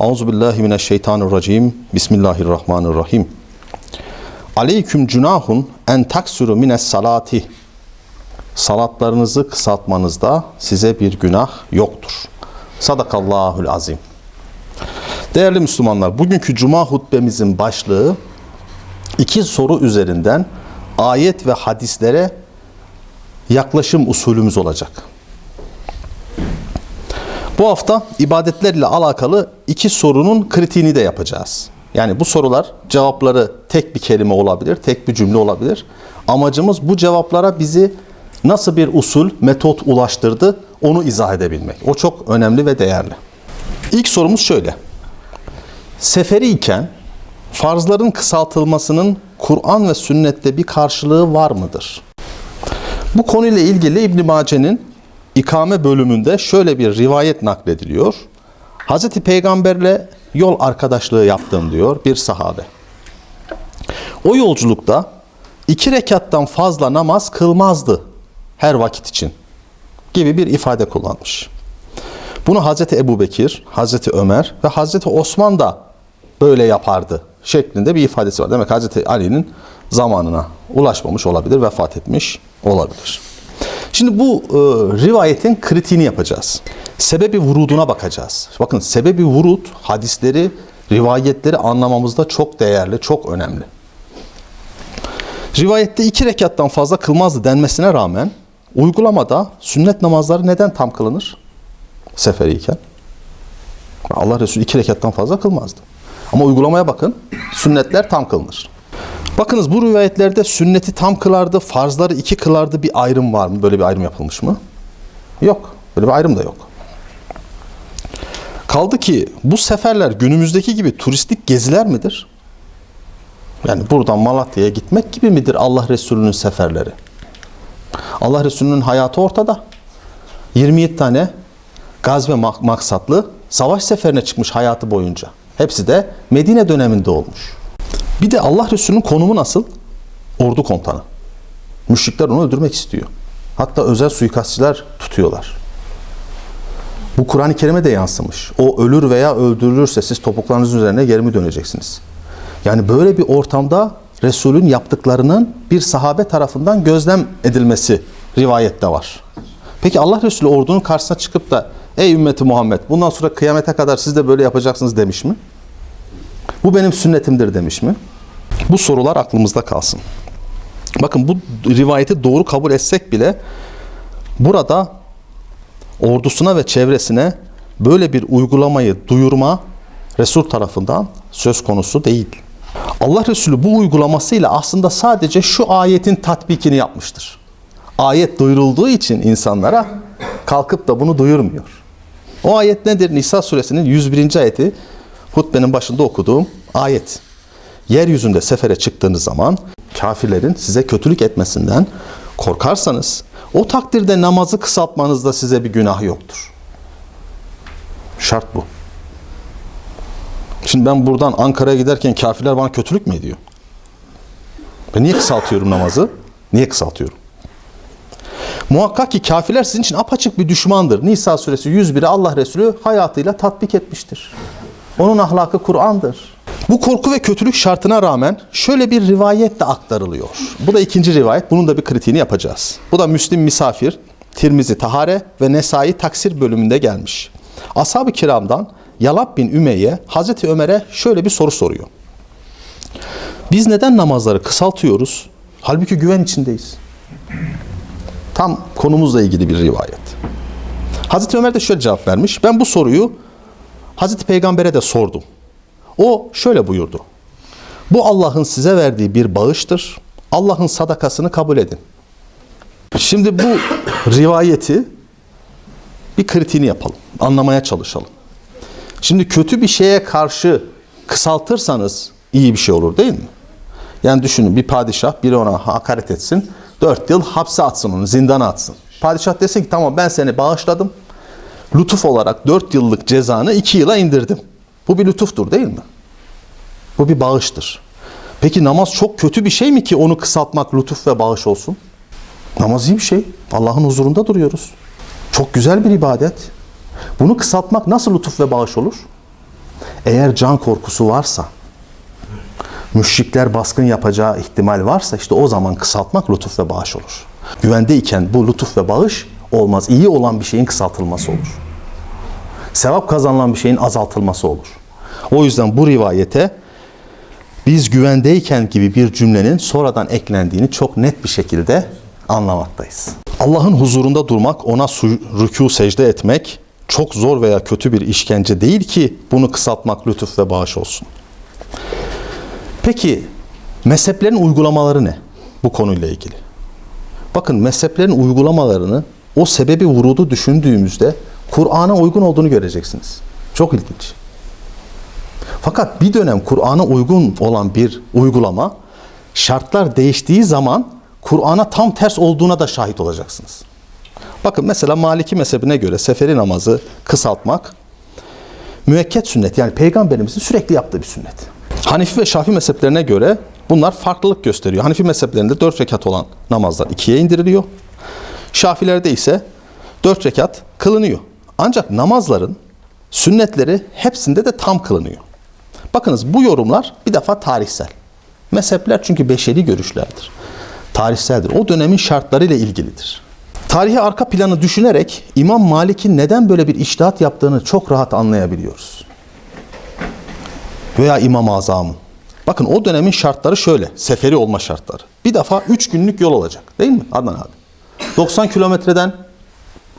Euzu billahi mineşşeytanirracim. Bismillahirrahmanirrahim. Aleyküm cunahun en taksuru mines salati. Salatlarınızı kısaltmanızda size bir günah yoktur. Sadakallahul azim. Değerli Müslümanlar, bugünkü cuma hutbemizin başlığı iki soru üzerinden ayet ve hadislere yaklaşım usulümüz olacak. Bu hafta ibadetlerle alakalı iki sorunun kritiğini de yapacağız. Yani bu sorular cevapları tek bir kelime olabilir, tek bir cümle olabilir. Amacımız bu cevaplara bizi nasıl bir usul, metot ulaştırdı onu izah edebilmek. O çok önemli ve değerli. İlk sorumuz şöyle. Seferi iken farzların kısaltılmasının Kur'an ve sünnette bir karşılığı var mıdır? Bu konuyla ilgili İbn Mace'nin ikame bölümünde şöyle bir rivayet naklediliyor. Hazreti Peygamberle yol arkadaşlığı yaptım diyor bir sahabe. O yolculukta iki rekattan fazla namaz kılmazdı her vakit için gibi bir ifade kullanmış. Bunu Hazreti Ebu Bekir, Hazreti Ömer ve Hazreti Osman da böyle yapardı şeklinde bir ifadesi var. Demek Hazreti Ali'nin zamanına ulaşmamış olabilir, vefat etmiş olabilir. Şimdi bu e, rivayetin kritiğini yapacağız. Sebebi vuruduna bakacağız. Bakın sebebi vurut hadisleri, rivayetleri anlamamızda çok değerli, çok önemli. Rivayette iki rekattan fazla kılmazdı denmesine rağmen uygulamada sünnet namazları neden tam kılınır? Seferiyken. Allah Resulü iki rekattan fazla kılmazdı. Ama uygulamaya bakın. Sünnetler tam kılınır. Bakınız bu rivayetlerde sünneti tam kılardı, farzları iki kılardı bir ayrım var mı? Böyle bir ayrım yapılmış mı? Yok. Böyle bir ayrım da yok. Kaldı ki bu seferler günümüzdeki gibi turistik geziler midir? Yani buradan Malatya'ya gitmek gibi midir Allah Resulü'nün seferleri? Allah Resulü'nün hayatı ortada. 27 tane gaz ve maksatlı savaş seferine çıkmış hayatı boyunca. Hepsi de Medine döneminde olmuş. Bir de Allah Resulü'nün konumu nasıl? Ordu komutanı. Müşrikler onu öldürmek istiyor. Hatta özel suikastçiler tutuyorlar. Bu Kur'an-ı Kerim'e de yansımış. O ölür veya öldürülürse siz topuklarınızın üzerine geri mi döneceksiniz? Yani böyle bir ortamda Resul'ün yaptıklarının bir sahabe tarafından gözlem edilmesi rivayette var. Peki Allah Resulü ordunun karşısına çıkıp da ey ümmeti Muhammed bundan sonra kıyamete kadar siz de böyle yapacaksınız demiş mi? Bu benim sünnetimdir demiş mi? Bu sorular aklımızda kalsın. Bakın bu rivayeti doğru kabul etsek bile burada ordusuna ve çevresine böyle bir uygulamayı duyurma Resul tarafından söz konusu değil. Allah Resulü bu uygulamasıyla aslında sadece şu ayetin tatbikini yapmıştır. Ayet duyurulduğu için insanlara kalkıp da bunu duyurmuyor. O ayet nedir? Nisa suresinin 101. ayeti hutbenin başında okuduğum ayet. Yeryüzünde sefere çıktığınız zaman kafirlerin size kötülük etmesinden korkarsanız o takdirde namazı kısaltmanızda size bir günah yoktur. Şart bu. Şimdi ben buradan Ankara'ya giderken kafirler bana kötülük mü ediyor? Ben niye kısaltıyorum namazı? Niye kısaltıyorum? Muhakkak ki kafirler sizin için apaçık bir düşmandır. Nisa suresi 101'i Allah Resulü hayatıyla tatbik etmiştir. Onun ahlakı Kur'an'dır. Bu korku ve kötülük şartına rağmen şöyle bir rivayet de aktarılıyor. Bu da ikinci rivayet. Bunun da bir kritiğini yapacağız. Bu da Müslim Misafir, Tirmizi Tahare ve Nesai Taksir bölümünde gelmiş. Ashab-ı kiramdan Yalab bin Ümeyye Hazreti Ömer'e şöyle bir soru soruyor. Biz neden namazları kısaltıyoruz? Halbuki güven içindeyiz. Tam konumuzla ilgili bir rivayet. Hazreti Ömer de şöyle cevap vermiş. Ben bu soruyu Hazreti Peygamber'e de sordum. O şöyle buyurdu. Bu Allah'ın size verdiği bir bağıştır. Allah'ın sadakasını kabul edin. Şimdi bu rivayeti bir kritiğini yapalım. Anlamaya çalışalım. Şimdi kötü bir şeye karşı kısaltırsanız iyi bir şey olur değil mi? Yani düşünün bir padişah biri ona hakaret etsin. Dört yıl hapse atsın onu, zindana atsın. Padişah desin ki tamam ben seni bağışladım. Lütuf olarak dört yıllık cezanı iki yıla indirdim. Bu bir lütuftur değil mi? Bu bir bağıştır. Peki namaz çok kötü bir şey mi ki onu kısaltmak lütuf ve bağış olsun? Namaz iyi bir şey. Allah'ın huzurunda duruyoruz. Çok güzel bir ibadet. Bunu kısaltmak nasıl lütuf ve bağış olur? Eğer can korkusu varsa, müşrikler baskın yapacağı ihtimal varsa işte o zaman kısaltmak lütuf ve bağış olur. Güvendeyken bu lütuf ve bağış olmaz. İyi olan bir şeyin kısaltılması olur. Sevap kazanılan bir şeyin azaltılması olur. O yüzden bu rivayete biz güvendeyken gibi bir cümlenin sonradan eklendiğini çok net bir şekilde anlamaktayız. Allah'ın huzurunda durmak, ona rükû secde etmek çok zor veya kötü bir işkence değil ki bunu kısaltmak lütuf ve bağış olsun. Peki mezheplerin uygulamaları ne bu konuyla ilgili? Bakın mezheplerin uygulamalarını o sebebi vurudu düşündüğümüzde Kur'an'a uygun olduğunu göreceksiniz. Çok ilginç. Fakat bir dönem Kur'an'a uygun olan bir uygulama şartlar değiştiği zaman Kur'an'a tam ters olduğuna da şahit olacaksınız. Bakın mesela Maliki mezhebine göre seferi namazı kısaltmak müekket sünnet yani peygamberimizin sürekli yaptığı bir sünnet. Hanifi ve Şafi mezheplerine göre bunlar farklılık gösteriyor. Hanifi mezheplerinde 4 rekat olan namazlar ikiye indiriliyor. Şafilerde ise 4 rekat kılınıyor. Ancak namazların sünnetleri hepsinde de tam kılınıyor. Bakınız bu yorumlar bir defa tarihsel. Mezhepler çünkü beşeri görüşlerdir. Tarihseldir. O dönemin şartlarıyla ilgilidir. Tarihi arka planı düşünerek İmam Malik'in neden böyle bir iştihat yaptığını çok rahat anlayabiliyoruz. Veya İmam Azam'ın. Bakın o dönemin şartları şöyle. Seferi olma şartları. Bir defa 3 günlük yol olacak. Değil mi Adnan abi? 90 kilometreden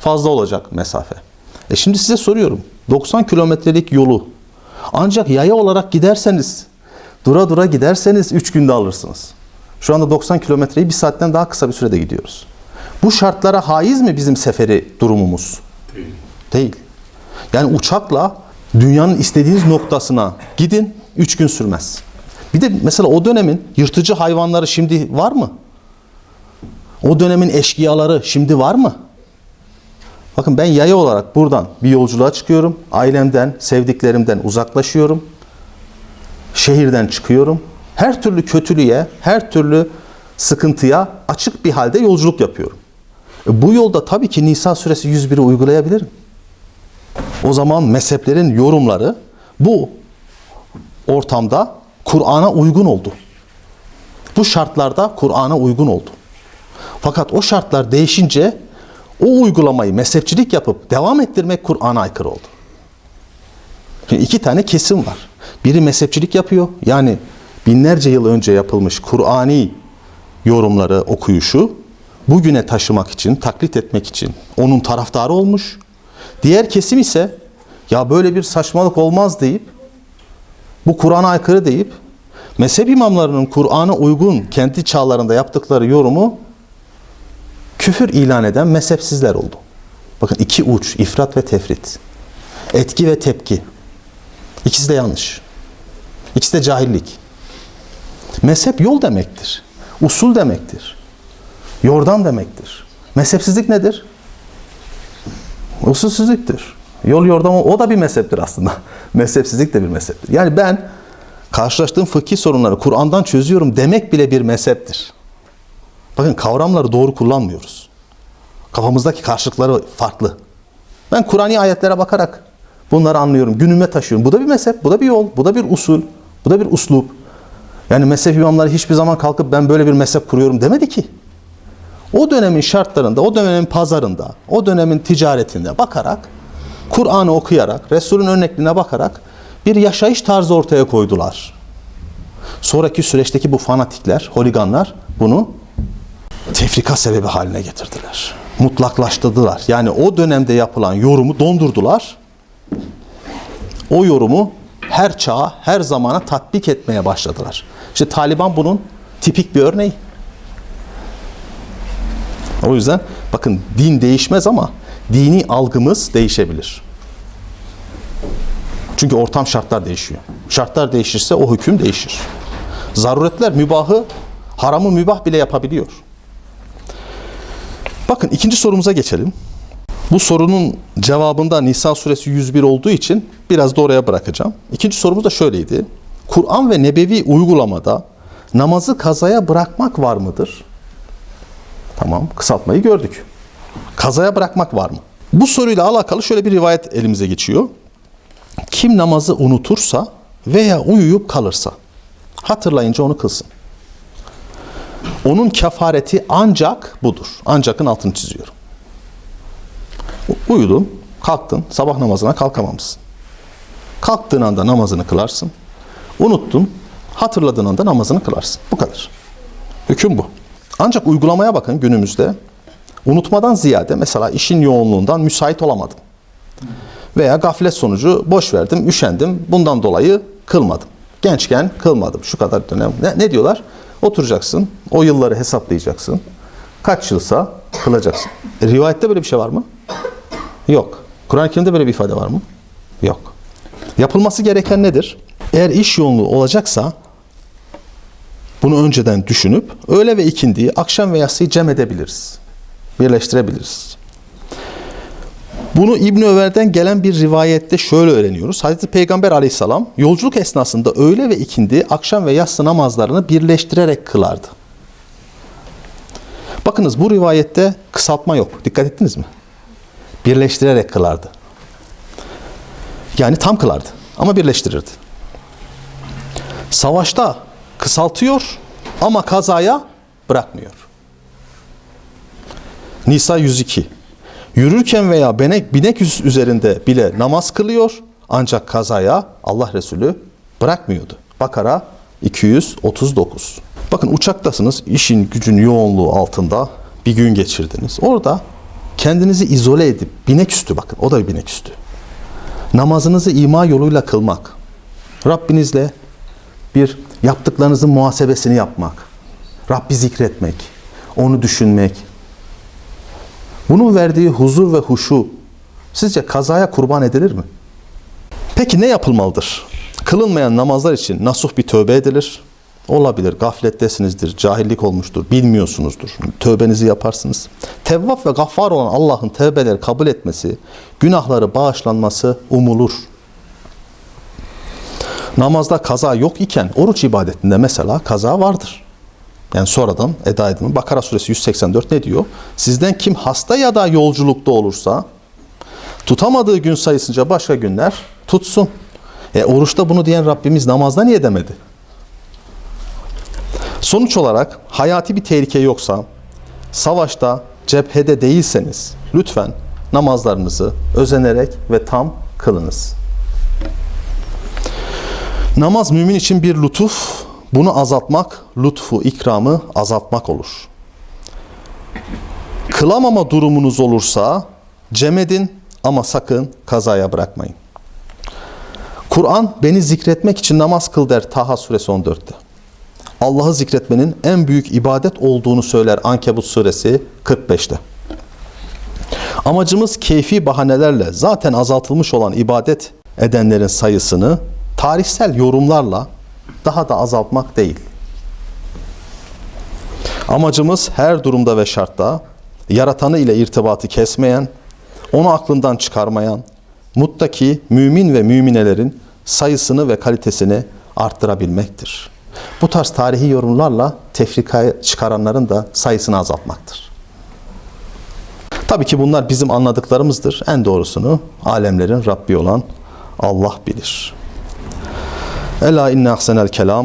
fazla olacak mesafe. E şimdi size soruyorum. 90 kilometrelik yolu ancak yaya olarak giderseniz, dura dura giderseniz 3 günde alırsınız. Şu anda 90 kilometreyi bir saatten daha kısa bir sürede gidiyoruz. Bu şartlara haiz mi bizim seferi durumumuz? Değil. Değil. Yani uçakla dünyanın istediğiniz noktasına gidin 3 gün sürmez. Bir de mesela o dönemin yırtıcı hayvanları şimdi var mı? O dönemin eşkıyaları şimdi var mı? Bakın ben yaya olarak buradan bir yolculuğa çıkıyorum. Ailemden, sevdiklerimden uzaklaşıyorum. Şehirden çıkıyorum. Her türlü kötülüğe, her türlü sıkıntıya açık bir halde yolculuk yapıyorum. E bu yolda tabii ki Nisa suresi 101'i uygulayabilirim. O zaman mezheplerin yorumları bu ortamda Kur'an'a uygun oldu. Bu şartlarda Kur'an'a uygun oldu. Fakat o şartlar değişince o uygulamayı mezhepçilik yapıp devam ettirmek Kur'an'a aykırı oldu. Şimdi iki tane kesim var. Biri mezhepçilik yapıyor. Yani binlerce yıl önce yapılmış Kur'ani yorumları, okuyuşu bugüne taşımak için, taklit etmek için onun taraftarı olmuş. Diğer kesim ise ya böyle bir saçmalık olmaz deyip bu Kur'an'a aykırı deyip mezhep imamlarının Kur'an'a uygun kendi çağlarında yaptıkları yorumu küfür ilan eden mezhepsizler oldu. Bakın iki uç, ifrat ve tefrit. Etki ve tepki. İkisi de yanlış. İkisi de cahillik. Mezhep yol demektir. Usul demektir. Yordam demektir. Mezhepsizlik nedir? Usulsüzlüktür. Yol yordamı o da bir mezheptir aslında. Mezhepsizlik de bir mezheptir. Yani ben karşılaştığım fıkhi sorunları Kur'an'dan çözüyorum demek bile bir mezheptir. Bakın kavramları doğru kullanmıyoruz. Kafamızdaki karşılıkları farklı. Ben Kur'an'i ayetlere bakarak bunları anlıyorum. Günüme taşıyorum. Bu da bir mezhep, bu da bir yol, bu da bir usul, bu da bir uslup. Yani mezhep imamları hiçbir zaman kalkıp ben böyle bir mezhep kuruyorum demedi ki. O dönemin şartlarında, o dönemin pazarında, o dönemin ticaretinde bakarak, Kur'an'ı okuyarak, Resul'ün örnekliğine bakarak bir yaşayış tarzı ortaya koydular. Sonraki süreçteki bu fanatikler, holiganlar bunu tefrika sebebi haline getirdiler. Mutlaklaştırdılar. Yani o dönemde yapılan yorumu dondurdular. O yorumu her çağa, her zamana tatbik etmeye başladılar. İşte Taliban bunun tipik bir örneği. O yüzden bakın din değişmez ama dini algımız değişebilir. Çünkü ortam şartlar değişiyor. Şartlar değişirse o hüküm değişir. Zaruretler mübahı, haramı mübah bile yapabiliyor. Bakın ikinci sorumuza geçelim. Bu sorunun cevabında Nisa suresi 101 olduğu için biraz da oraya bırakacağım. İkinci sorumuz da şöyleydi. Kur'an ve nebevi uygulamada namazı kazaya bırakmak var mıdır? Tamam, kısaltmayı gördük. Kazaya bırakmak var mı? Bu soruyla alakalı şöyle bir rivayet elimize geçiyor. Kim namazı unutursa veya uyuyup kalırsa hatırlayınca onu kılsın. Onun kefareti ancak budur. Ancakın altını çiziyorum. Uyudun, kalktın, sabah namazına kalkamamışsın. Kalktığın anda namazını kılarsın. Unuttun, hatırladığın anda namazını kılarsın. Bu kadar. Hüküm bu. Ancak uygulamaya bakın günümüzde. Unutmadan ziyade mesela işin yoğunluğundan müsait olamadım. Veya gaflet sonucu boş verdim, üşendim. Bundan dolayı kılmadım. Gençken kılmadım. Şu kadar dönem. Ne, ne diyorlar? Oturacaksın, o yılları hesaplayacaksın. Kaç yılsa kılacaksın. E, rivayette böyle bir şey var mı? Yok. Kur'an-ı Kerim'de böyle bir ifade var mı? Yok. Yapılması gereken nedir? Eğer iş yoğunluğu olacaksa bunu önceden düşünüp öğle ve ikindiyi, akşam ve yatsıyı cem edebiliriz. Birleştirebiliriz. Bunu İbn Ömer'den gelen bir rivayette şöyle öğreniyoruz. Hazreti Peygamber Aleyhisselam yolculuk esnasında öğle ve ikindi, akşam ve yatsı namazlarını birleştirerek kılardı. Bakınız bu rivayette kısaltma yok. Dikkat ettiniz mi? Birleştirerek kılardı. Yani tam kılardı ama birleştirirdi. Savaşta kısaltıyor ama kazaya bırakmıyor. Nisa 102. Yürürken veya binek, binek üz- üzerinde bile namaz kılıyor ancak kazaya Allah Resulü bırakmıyordu. Bakara 239. Bakın uçaktasınız, işin gücün yoğunluğu altında bir gün geçirdiniz. Orada kendinizi izole edip binek üstü bakın o da bir binek üstü. Namazınızı ima yoluyla kılmak. Rabbinizle bir yaptıklarınızın muhasebesini yapmak. Rabbi zikretmek. Onu düşünmek. Bunun verdiği huzur ve huşu sizce kazaya kurban edilir mi? Peki ne yapılmalıdır? Kılınmayan namazlar için nasuh bir tövbe edilir. Olabilir, gaflettesinizdir, cahillik olmuştur, bilmiyorsunuzdur. Tövbenizi yaparsınız. Tevvap ve gaffar olan Allah'ın tevbeleri kabul etmesi, günahları bağışlanması umulur. Namazda kaza yok iken oruç ibadetinde mesela kaza vardır. Yani sonradan eda edilir. Bakara suresi 184 ne diyor? Sizden kim hasta ya da yolculukta olursa tutamadığı gün sayısınca başka günler tutsun. E oruçta bunu diyen Rabbimiz namazda niye demedi? Sonuç olarak hayati bir tehlike yoksa, savaşta, cephede değilseniz lütfen namazlarınızı özenerek ve tam kılınız. Namaz mümin için bir lütuf, bunu azaltmak, lütfu, ikramı azaltmak olur. Kılamama durumunuz olursa cem edin ama sakın kazaya bırakmayın. Kur'an beni zikretmek için namaz kıl der Taha suresi 14'te. Allah'ı zikretmenin en büyük ibadet olduğunu söyler Ankebut suresi 45'te. Amacımız keyfi bahanelerle zaten azaltılmış olan ibadet edenlerin sayısını tarihsel yorumlarla daha da azaltmak değil. Amacımız her durumda ve şartta yaratanı ile irtibatı kesmeyen, onu aklından çıkarmayan, muttaki mümin ve müminelerin sayısını ve kalitesini arttırabilmektir. Bu tarz tarihi yorumlarla tefrikayı çıkaranların da sayısını azaltmaktır. Tabii ki bunlar bizim anladıklarımızdır. En doğrusunu alemlerin Rabbi olan Allah bilir. ألا إن أحسن الكلام.